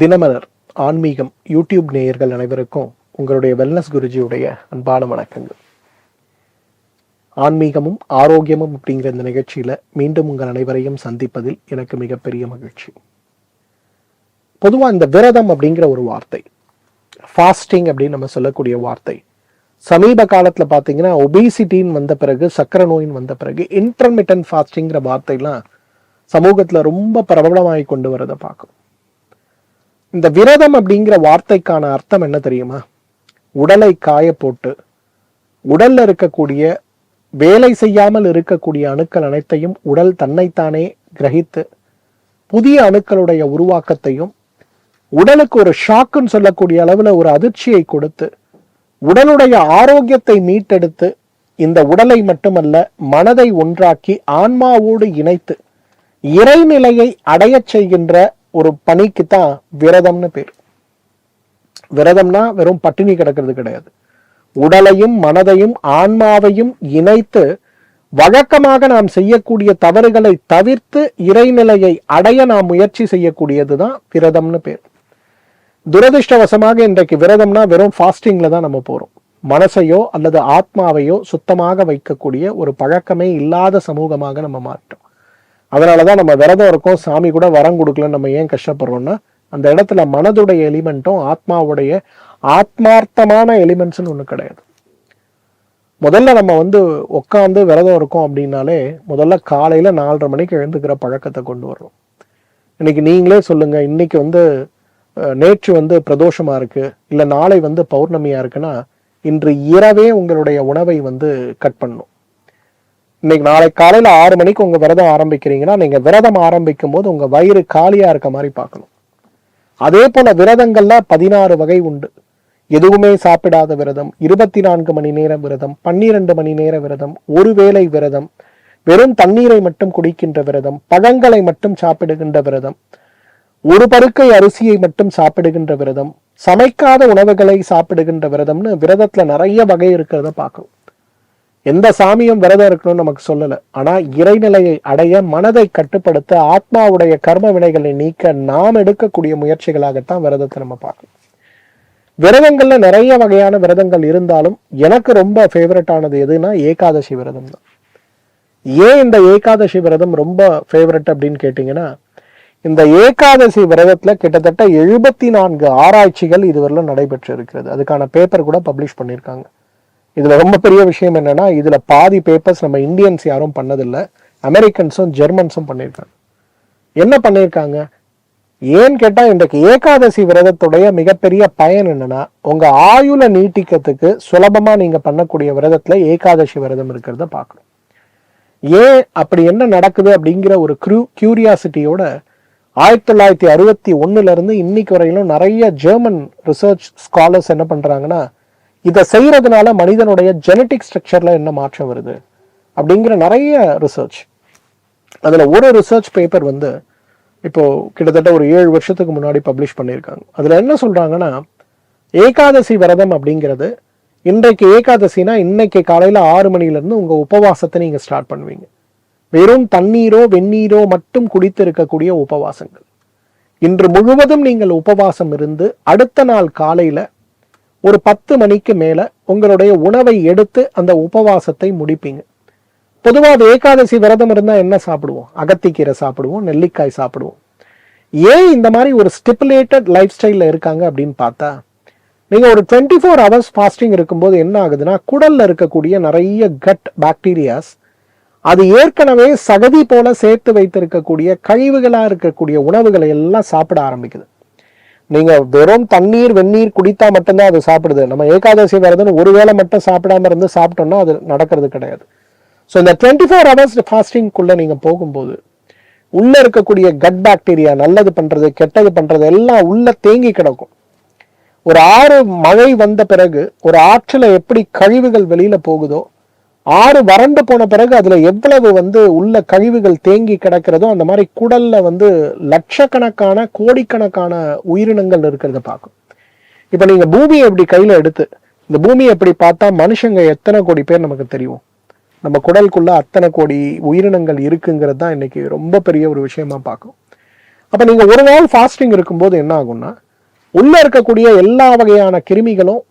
தினமலர் ஆன்மீகம் யூடியூப் நேயர்கள் அனைவருக்கும் உங்களுடைய வெல்னஸ் குருஜியுடைய அன்பான வணக்கங்கள். ஆன்மீகமும் ஆரோக்கியமும் அப்படிங்கிற இந்த நிகழ்ச்சியில மீண்டும் உங்கள் அனைவரையும் சந்திப்பதில் எனக்கு மிகப்பெரிய மகிழ்ச்சி. பொதுவாக இந்த விரதம் அப்படிங்கிற ஒரு வார்த்தை ஃபாஸ்டிங் அப்படின்னு நம்ம சொல்லக்கூடிய வார்த்தை சமீப காலத்துல பார்த்தீங்கன்னா ஒபேசிட்டின்னு வந்த பிறகு சக்கரை நோயின் வந்த பிறகு இன்டர்மிட்டன் ஃபாஸ்டிங்கிற வார்த்தைலாம் சமூகத்துல ரொம்ப பிரபலமாகி கொண்டு வரதை பார்க்கும் இந்த விரதம் அப்படிங்கிற வார்த்தைக்கான அர்த்தம் என்ன தெரியுமா? உடலை காய போட்டு உடல்ல இருக்கக்கூடிய வேலை செய்யாமல் இருக்கக்கூடிய அணுக்கள் அனைத்தையும் உடல் தன்னைத்தானே கிரகித்து புதிய அணுக்களுடைய உருவாக்கத்தையும் உடலுக்கு ஒரு ஷாக்குன்னு சொல்லக்கூடிய அளவில் ஒரு அதிர்ச்சியை கொடுத்து உடலுடைய ஆரோக்கியத்தை மீட்டெடுத்து இந்த உடலை மட்டுமல்ல மனதை ஒன்றாக்கி ஆன்மாவோடு இணைத்து இறைநிலையை அடையச் செய்கின்ற ஒரு பணிக்கு தான் விரதம்னு பேர். விரதம்னா வெறும் பட்டினி கிடக்கிறது கிடையாது. உடலையும் மனதையும் ஆன்மாவையும் இணைத்து வழக்கமாக நாம் செய்யக்கூடிய தவறுகளை தவிர்த்து இறைநிலையை அடைய நாம் முயற்சி செய்யக்கூடியது தான் விரதம்னு பேர். துரதிருஷ்டவசமாக இன்றைக்கு விரதம்னா வெறும் ஃபாஸ்டிங்ல தான் நம்ம போறோம். மனசையோ அல்லது ஆத்மாவையோ சுத்தமாக வைக்கக்கூடிய ஒரு பழக்கமே இல்லாத சமூகமாக நம்ம மாறிட்டோம். அதனாலதான் நம்ம விரதம் இருக்கோம் சாமி கூட வரம் கொடுக்கலன்னு நம்ம ஏன் கஷ்டப்படுறோம்னா அந்த இடத்துல மனதுடைய எலிமெண்ட்டும் ஆத்மாவுடைய ஆத்மார்த்தமான எலிமெண்ட்ஸ்னு ஒன்று கிடையாது. முதல்ல நம்ம வந்து உட்காந்து விரதம் இருக்கோம் அப்படின்னாலே முதல்ல காலையில் நாலரை மணிக்கு எழுந்துக்கிற பழக்கத்தை கொண்டு வர்றோம் இன்னைக்கு நீங்களே சொல்லுங்க இன்னைக்கு வந்து நேற்று வந்து பிரதோஷமாக இருக்கு இல்லை நாளை வந்து பௌர்ணமியாக இருக்குன்னா இன்று இரவே உங்களுடைய உணவை வந்து கட் பண்ணும். இன்னைக்கு நாளை காலையில ஆறு மணிக்கு உங்க விரதம் ஆரம்பிக்கிறீங்கன்னா நீங்க விரதம் ஆரம்பிக்கும் போது உங்க வயிறு காலியா இருக்க மாதிரி பார்க்கணும். அதே போல விரதங்கள்ல பதினாறு வகை உண்டு. எதுவுமே சாப்பிடாத விரதம் இருபத்தி நான்கு மணி நேர விரதம் பன்னிரண்டு மணி நேர விரதம் ஒரு வேளை விரதம் வெறும் தண்ணீரை மட்டும் குடிக்கின்ற விரதம் பழங்களை மட்டும் சாப்பிடுகின்ற விரதம் ஒரு பருக்கை அரிசியை மட்டும் சாப்பிடுகின்ற விரதம் சமைக்காத உணவுகளை சாப்பிடுகின்ற விரதம்னு விரதத்துல நிறைய வகை இருக்கிறத பார்க்கணும். எந்த சாமியும் விரதம் இருக்கணும்னு நமக்கு சொல்லல. ஆனா இறைநிலையை அடைய மனதை கட்டுப்படுத்த ஆத்மாவுடைய கர்ம வினைகளை நீக்க நாம் எடுக்கக்கூடிய முயற்சிகளாகத்தான் விரதத்தை நம்ம பார்க்கணும். விரதங்கள்ல நிறைய வகையான விரதங்கள் இருந்தாலும் எனக்கு ரொம்ப ஃபேவரட் ஆனது எதுனா ஏகாதசி விரதம் தான். ஏன் இந்த ஏகாதசி விரதம் ரொம்ப ஃபேவரட் அப்படின்னு கேட்டிங்கன்னா இந்த ஏகாதசி விரதத்துல கிட்டத்தட்ட எழுபத்தி நான்கு ஆராய்ச்சிகள் இதுவரையில் நடைபெற்று இருக்கிறது. அதுக்கான பேப்பர் கூட பப்ளிஷ் பண்ணியிருக்காங்க. இதில் ரொம்ப பெரிய விஷயம் என்னன்னா இதில் பாதி பேப்பர்ஸ் நம்ம இந்தியன்ஸ் யாரும் பண்ணதில்லை. அமெரிக்கன்ஸும் ஜெர்மன்ஸும் பண்ணியிருக்காங்க. என்ன பண்ணியிருக்காங்க? ஏன்னு கேட்டால் இன்றைக்கு ஏகாதசி விரதத்துடைய மிகப்பெரிய பயன் என்னென்னா உங்கள் ஆயுளை நீட்டிக்கிறதுக்கு சுலபமாக நீங்கள் பண்ணக்கூடிய விரதத்தில் ஏகாதசி விரதம் இருக்கிறத பார்க்கணும். ஏன் அப்படி என்ன நடக்குது அப்படிங்கிற ஒரு க்ரூ கியூரியாசிட்டியோட ஆயிரத்தி தொள்ளாயிரத்தி அறுபத்தி ஒன்றுலேருந்து இருந்து இன்னைக்கு வரையிலும் நிறைய ஜெர்மன் ரிசர்ச் ஸ்காலர்ஸ் என்ன பண்றாங்கன்னா இதை செய்யறதுனால மனிதனுடைய ஜெனட்டிக் ஸ்ட்ரக்சர்ல என்ன மாற்றம் வருது? அப்படிங்கிற நிறைய ரிசர்ச் அதில் ஒரு ரிசர்ச் பேப்பர் வந்து இப்போ கிட்டத்தட்ட ஒரு ஏழு வருஷத்துக்கு முன்னாடி பப்ளிஷ் பண்ணியிருக்காங்க. அதில் என்ன சொல்றாங்கன்னா ஏகாதசி விரதம் அப்படிங்கிறது இன்றைக்கு ஏகாதசினா இன்னைக்கு காலையில் ஆறு மணிலேருந்து உங்கள் உபவாசத்தை நீங்கள் ஸ்டார்ட் பண்ணுவீங்க. வெறும் தண்ணீரோ வெந்நீரோ மட்டும் குடித்து இருக்கக்கூடிய உபவாசங்கள். இன்று முழுவதும் நீங்கள் உபவாசம் இருந்து அடுத்த நாள் காலையில் ஒரு பத்து மணிக்கு மேல உங்களுடைய உணவை எடுத்து அந்த உபவாசத்தை முடிப்பீங்க. பொதுவாக ஏகாதசி விரதம் இருந்தா என்ன சாப்பிடுவோம்? அகத்திக்கீரை சாப்பிடுவோம் நெல்லிக்காய் சாப்பிடுவோம். ஏன் இந்த மாதிரி ஒரு ஸ்டிப்புலேட்டட் லைஃப் ஸ்டைல்ல இருக்காங்க அப்படின்னு பார்த்தா நீங்க ஒரு டுவெண்ட்டி ஃபோர் ஹவர்ஸ் ஃபாஸ்டிங் இருக்கும்போது என்ன ஆகுதுன்னா குடல்ல இருக்கக்கூடிய நிறைய கட் பாக்டீரியாஸ் அது ஏற்கனவே சகதி போல சேர்த்து வைத்திருக்கக்கூடிய கழிவுகளா இருக்கக்கூடிய உணவுகளை எல்லாம் சாப்பிட ஆரம்பிக்குது. நீங்க வெறும் தண்ணீர் வெந்நீர் குடித்தா மட்டும்தான் அது சாப்பிடுது. நம்ம ஏகாதசி விரதம் ஒருவேளை மட்டும் சாப்பிடாம இருந்து சாப்பிட்டோம்னா அது நடக்கிறது கிடையாது. ஸோ இந்த டுவெண்ட்டி ஃபோர் ஹவர்ஸ் ஃபாஸ்டிங்குள்ள நீங்க போகும்போது உள்ள இருக்கக்கூடிய கட் பாக்டீரியா நல்லது பண்றது கெட்டது பண்றது எல்லாம் உள்ள தேங்கி கிடக்கும். ஒரு ஆறு மழை வந்த பிறகு ஒரு ஆற்றில் எப்படி கழிவுகள் வெளியில போகுதோ ஆறு வறண்டு போன பிறகு அதுல எவ்வளவு வந்து உள்ள கழிவுகள் தேங்கி கிடக்கிறதோ அந்த மாதிரி குடல்ல வந்து லட்சக்கணக்கான கோடிக்கணக்கான உயிரினங்கள் இருக்கிறத பார்க்கும். இப்ப நீங்க பூமியை எப்படி கையில எடுத்து இந்த பூமியை எப்படி பார்த்தா மனுஷங்க எத்தனை கோடி பேர் நமக்கு தெரியும்? நம்ம குடலுக்குள்ள அத்தனை கோடி உயிரினங்கள் இருக்குங்கிறது தான் இன்னைக்கு ரொம்ப பெரிய ஒரு விஷயமா பார்க்கும். அப்ப நீங்க ஒரு நாள் ஃபாஸ்டிங் இருக்கும்போது என்ன ஆகும்னா உள்ள இருக்கக்கூடிய எல்லா வகையான கிருமிகளும்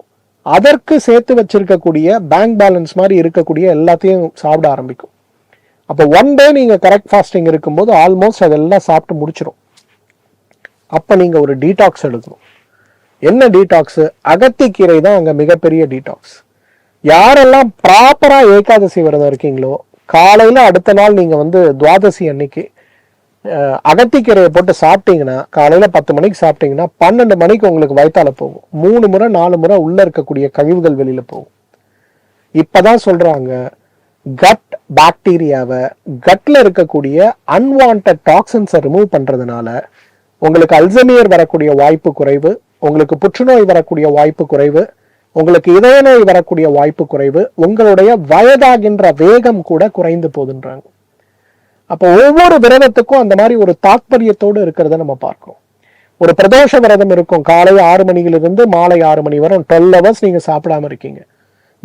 அதற்கு சேர்த்து வச்சிருக்கக்கூடிய பேங்க் பேலன்ஸ் மாதிரி இருக்கக்கூடிய எல்லாத்தையும் சாப்பிட ஆரம்பிக்கும். அப்போ ஒன் டே நீங்கள் கரெக்ட் ஃபாஸ்டிங் இருக்கும்போது ஆல்மோஸ்ட் அதெல்லாம் சாப்பிட்டு முடிச்சிடும் அப்போ நீங்கள் ஒரு டீடாக்ஸ் எடுக்கணும். என்ன டீடாக்ஸ் அகத்திக்கீரை தான் அங்கே மிகப்பெரிய டீடாக்ஸ் யாரெல்லாம் ப்ராப்பராக ஏகாதசி விரதம் இருக்கீங்களோ காலையில் அடுத்த நாள் நீங்கள் வந்து துவாதசி அன்னைக்கு அகத்திக்கீரையை போட்டு சாப்பிட்டீங்கன்னா காலையில் பத்து மணிக்கு சாப்பிட்டீங்கன்னா பன்னெண்டு மணிக்கு உங்களுக்கு வயித்தால போகும். மூணு முறை நாலு முறை உள்ளே இருக்கக்கூடிய கழிவுகள் வெளியில் போகும். இப்போ தான் சொல்கிறாங்க கட் பாக்டீரியாவை கட்டில் இருக்கக்கூடிய அன்வான்ட் டாக்ஸின்ஸை ரிமூவ் பண்ணுறதுனால உங்களுக்கு அல்சமியர் வரக்கூடிய வாய்ப்பு குறைவு உங்களுக்கு புற்றுநோய் வரக்கூடிய வாய்ப்பு குறைவு உங்களுக்கு இதய நோய் வரக்கூடிய வாய்ப்பு குறைவு உங்களுடைய வயதாகின்ற வேகம் கூட குறைந்து போகுதுன்றாங்க. அப்போ ஒவ்வொரு விரதத்துக்கும் அந்த மாதிரி ஒரு தாத்பரியத்தோடு இருக்கிறத நம்ம பார்க்கிறோம் ஒரு பிரதோஷ விரதம் இருக்கும். காலை ஆறு மணியிலிருந்து மாலை ஆறு மணி வரும். டுவெல் ஹவர்ஸ் நீங்கள் சாப்பிடாம இருக்கீங்க.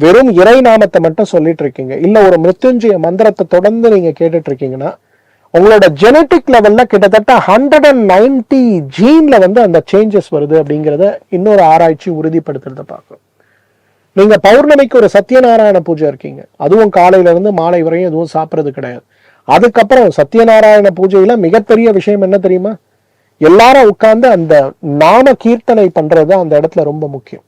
வெறும் இறை நாமத்தை மட்டும் சொல்லிட்டு இருக்கீங்க. இல்லை ஒரு மிருத்யுஞ்சய மந்திரத்தை தொடர்ந்து நீங்கள் கேட்டுட்டு இருக்கீங்கன்னா உங்களோட ஜெனட்டிக் லெவலில் கிட்டத்தட்ட ஹண்ட்ரட் அண்ட் நைன்டி ஜீனில் வந்து அந்த சேஞ்சஸ் வருது அப்படிங்கிறத இன்னொரு ஆராய்ச்சி உறுதிப்படுத்துறத பார்க்கும் நீங்கள் பௌர்ணமிக்கு ஒரு சத்யநாராயண பூஜை இருக்கீங்க. அதுவும் காலையில இருந்து மாலை வரையும் எதுவும் சாப்பிட்றது கிடையாது. அதுக்கப்புறம் சத்யநாராயண பூஜையில மிகப்பெரிய விஷயம் என்ன தெரியுமா? எல்லாரும் உட்கார்ந்து அந்த நாம கீர்த்தனை பண்றது அந்த இடத்துல ரொம்ப முக்கியம்.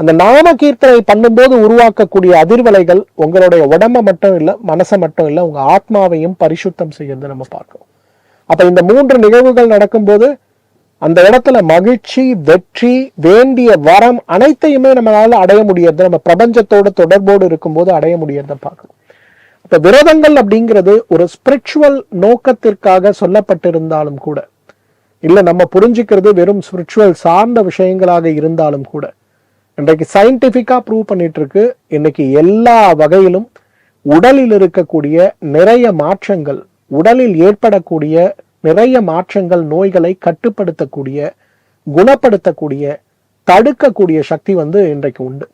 அந்த நாம கீர்த்தனை பண்ணும்போது உருவாக்கக்கூடிய அதிர்வலைகள் உங்களுடைய உடம்ப மட்டும் இல்லை மனசை மட்டும் இல்லை உங்க ஆத்மாவையும் பரிசுத்தம் செய்யறது நம்ம பார்க்கிறோம். அப்ப இந்த மூன்று நிகழ்வுகள் நடக்கும்போது அந்த இடத்துல மகிழ்ச்சி வெற்றி வேண்டிய வரம் அனைத்தையுமே நம்மளால அடைய முடியறது நம்ம பிரபஞ்சத்தோட தொடர்போடு இருக்கும்போது அடைய முடியறத பார்க்கணும் இப்ப விரதங்கள் அப்படிங்கிறது ஒரு ஸ்பிரிச்சுவல் நோக்கத்திற்காக சொல்லப்பட்டிருந்தாலும் கூட இல்ல நம்ம புரிஞ்சுக்கிறது வெறும் ஸ்பிரிச்சுவல் சார்ந்த விஷயங்களாக இருந்தாலும் கூட. இன்றைக்கு சயின்டிபிக்கா ப்ரூவ் பண்ணிட்டு இருக்கு இன்னைக்கு எல்லா வகையிலும் உடலில் இருக்கக்கூடிய நிறைய மாற்றங்கள் உடலில் ஏற்படக்கூடிய நிறைய மாற்றங்கள் நோய்களை கட்டுப்படுத்தக்கூடிய குணப்படுத்தக்கூடிய தடுக்கக்கூடிய சக்தி வந்து இன்றைக்கு உண்டு.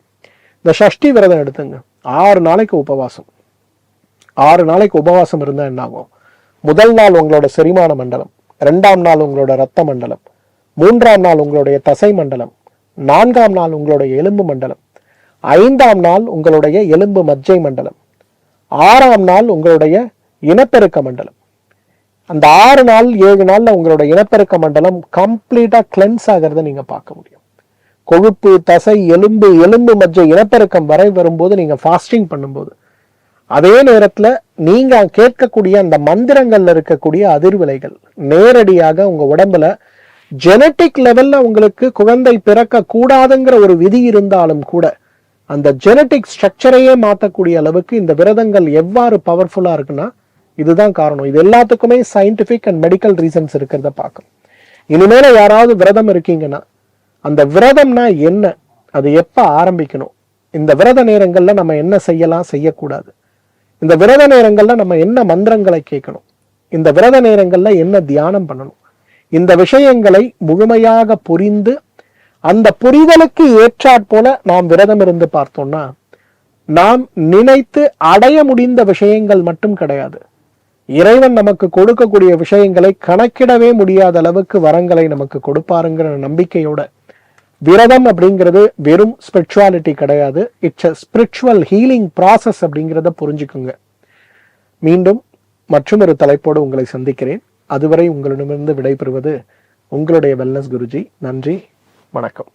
இந்த சஷ்டி விரதம் எடுத்துங்க. ஆறு நாளைக்கு உபவாசம். ஆறு நாளைக்கு உபவாசம் இருந்தால் என்னாகும்? முதல் நாள் உங்களோட செரிமான மண்டலம் ரெண்டாம் நாள் உங்களோட ரத்த மண்டலம் மூன்றாம் நாள் உங்களுடைய தசை மண்டலம் நான்காம் நாள் உங்களுடைய எலும்பு மண்டலம் ஐந்தாம் நாள் உங்களுடைய எலும்பு மஜ்ஜை மண்டலம் ஆறாம் நாள் உங்களுடைய இனப்பெருக்க மண்டலம். அந்த ஆறு நாள் ஏழு நாளில் உங்களோட இனப்பெருக்க மண்டலம் கம்ப்ளீட்டாக கிளென்ஸ் ஆகிறத நீங்கள் பார்க்க முடியும். கொழுப்பு தசை எலும்பு எலும்பு மஜ்ஜை இனப்பெருக்கம் வரை வரும்போது நீங்கள் ஃபாஸ்டிங் பண்ணும்போது அதே நேரத்தில் நீங்கள் கேட்கக்கூடிய அந்த மந்திரங்களில் இருக்கக்கூடிய அதிர்விலைகள் நேரடியாக உங்கள் உடம்புல ஜெனட்டிக் லெவலில் உங்களுக்கு குழந்தை பிறக்க கூடாதுங்கிற ஒரு விதி இருந்தாலும் கூட அந்த ஜெனட்டிக் ஸ்ட்ரக்சரையே மாற்றக்கூடிய அளவுக்கு இந்த விரதங்கள் எவ்வாறு பவர்ஃபுல்லாக இருக்குன்னா இதுதான் காரணம். இது எல்லாத்துக்குமே சயின்டிஃபிக் அண்ட் மெடிக்கல் ரீசன்ஸ் இருக்கிறத பார்க்கும். இனிமேல யாராவது விரதம் இருக்கீங்கன்னா அந்த விரதம்னா என்ன? அது எப்போ ஆரம்பிக்கணும்? இந்த விரத நேரங்களில் நம்ம என்ன செய்யலாம் செய்யக்கூடாது. இந்த விரத நேரங்கள்ல நம்ம என்ன மந்திரங்களை கேட்கணும்? இந்த விரத நேரங்கள்ல என்ன தியானம் பண்ணணும்? இந்த விஷயங்களை முழுமையாக புரிந்து அந்த புரிதலுக்கு ஏற்றாற்போல நாம் விரதம் இருந்து பார்த்தோம்னா நாம் நினைத்து அடைய முடிந்த விஷயங்கள் மட்டும் கிடையாது. இறைவன் நமக்கு கொடுக்கக்கூடிய விஷயங்களை கணக்கிடவே முடியாத அளவுக்கு வரங்களை நமக்கு கொடுப்பாருங்கிற நம்பிக்கையோட விரதம் அப்படிங்கிறது வெறும் ஸ்பிரிச்சுவாலிட்டி கிடையாது. It's a spiritual healing process அப்படிங்கிறத புரிஞ்சுக்குங்க. மீண்டும் மற்றும் ஒரு தலைப்போடு உங்களை சந்திக்கிறேன். அதுவரை உங்களிடமிருந்து விடைபெறுவது உங்களுடைய வெல்னஸ் குருஜி. நன்றி வணக்கம்.